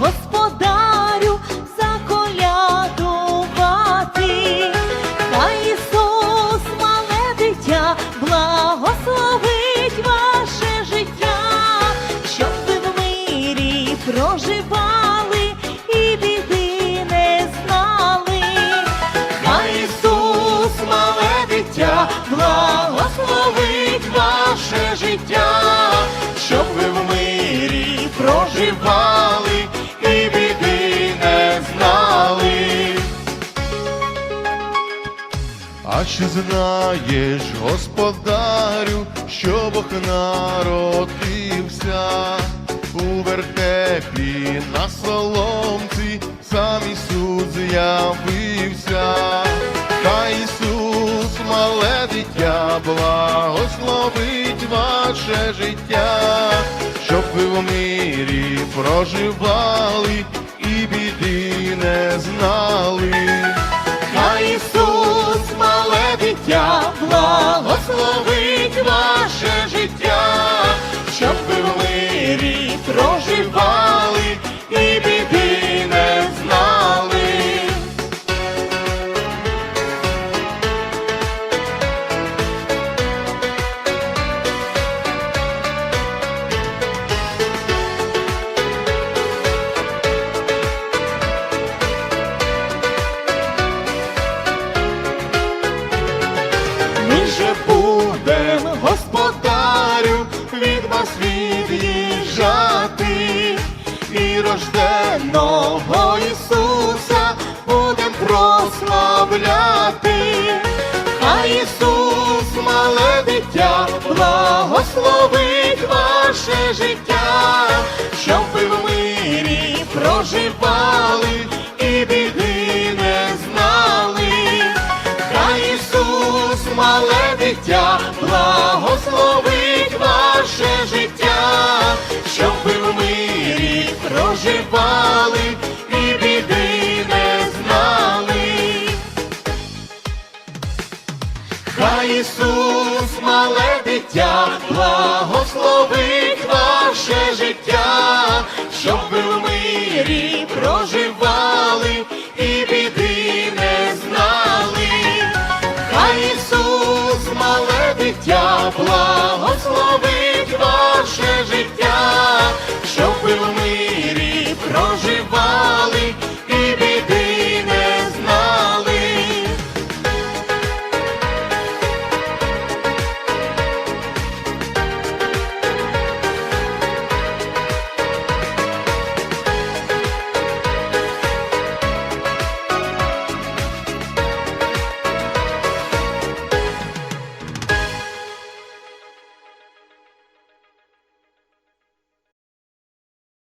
господарю заколядувати. та Ісус, мале дитя, благословить ваше життя, щоб ви в мирі проживали А знаєш, господарю, що Бог народився? У вертеплі на соломці, сам Ісус з'явився, та Ісус, мале дитя, благословить ваше життя, щоб ви в мирі проживали рожденого Ісуса будем прославляти. Хай Ісус, мале дитя, благословить ваше життя, щоб ви в мирі проживали і біди не знали. Хай Ісус, мале дитя, благословить ваше життя, щоб ви в мирі проживали Ісус, мале дитя, благослови ваше життя, щоб ви в мирі проживали і біди не знали. Хай Ісус, мале дитя, благословить ваше життя, щоб ви в мирі